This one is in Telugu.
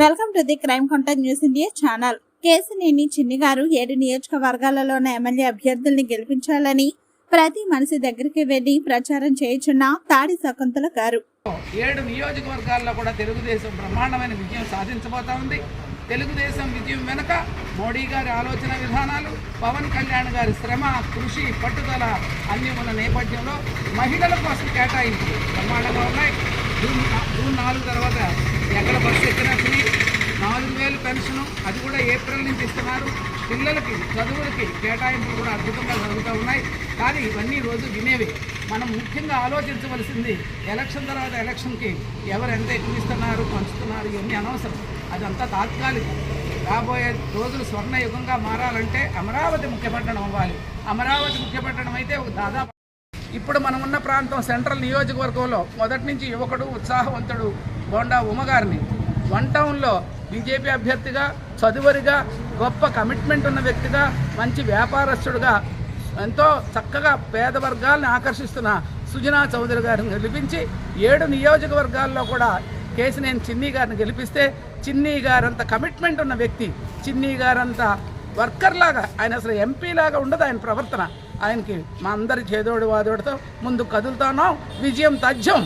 Welcome to the crime contact news India channel. Kesineni Chinni గారు ఏడు నియోజకవర్గాలలోని ఎమ్మెల్యే అభ్యర్థుల్ని గెలిపించాలని ప్రతి మనిషి దగ్గరికి వెళ్ళి ప్రచారం చేయుచున్న తాడి శకుంతల గారు. ఏడు నియోజకవర్గాల్లో కూడా తెలుగుదేశం బ్రహ్మాండమైన విజయం సాధించబోతా ఉంది. తెలుగుదేశం విజయం వెనుక మోడీ గారి ఆలోచన విధానాలు పవన్ కళ్యాణ్ గారి శ్రమ కృషి పట్టుదల అన్ని ఉన్న నేపథ్యంలో మహిళల కోసం కేటాయింపు బ్రహ్మాండంగా ఉన్నాయి. జూన్ జూన్ నాలుగు తర్వాత పెన్షన్ అది కూడా ఏప్రిల్ నుంచి ఇస్తున్నారు. పిల్లలకి చదువులకి కేటాయింపులు కూడా అద్భుతంగా జరుగుతూ ఉన్నాయి. కానీ ఇవన్నీ రోజు వినేవి. మనం ముఖ్యంగా ఆలోచించవలసింది ఎలక్షన్ తర్వాత ఎలక్షన్కి ఎవరు ఎంత ఎక్కువస్తున్నారు పంచుతున్నారు ఇవన్నీ అనవసరం. అదంతా తాత్కాలికం. రాబోయే రోజులు స్వర్ణయుగంగా మారాలంటే అమరావతి ముఖ్యపట్టణం అవ్వాలి. అమరావతి ముఖ్యపట్టణం అయితే దాదాపు ఇప్పుడు మనం ఉన్న ప్రాంతం సెంట్రల్ నియోజకవర్గంలో మొదటి నుంచి యువకుడు ఉత్సాహవంతుడు బోండా ఉమగారిని వన్ టౌన్లో బీజేపీ అభ్యర్థిగా చదువరిగా గొప్ప కమిట్మెంట్ ఉన్న వ్యక్తిగా మంచి వ్యాపారస్తుడుగా ఎంతో చక్కగా పేద వర్గాల్ని ఆకర్షిస్తున్న సుజనా చౌదరి గారిని గెలిపించి ఏడు నియోజకవర్గాల్లో కూడా కేసినేని చిన్ని గారిని గెలిపిస్తే చిన్ని గారంత కమిట్మెంట్ ఉన్న వ్యక్తి చిన్ని గారంత వర్కర్లాగా ఆయన అసలు ఎంపీ లాగా ఉండదు ఆయన ప్రవర్తన. ఆయనకి మా అందరి చేదోడు వాదోడితో ముందు కదులుతానో విజయం తథ్యం.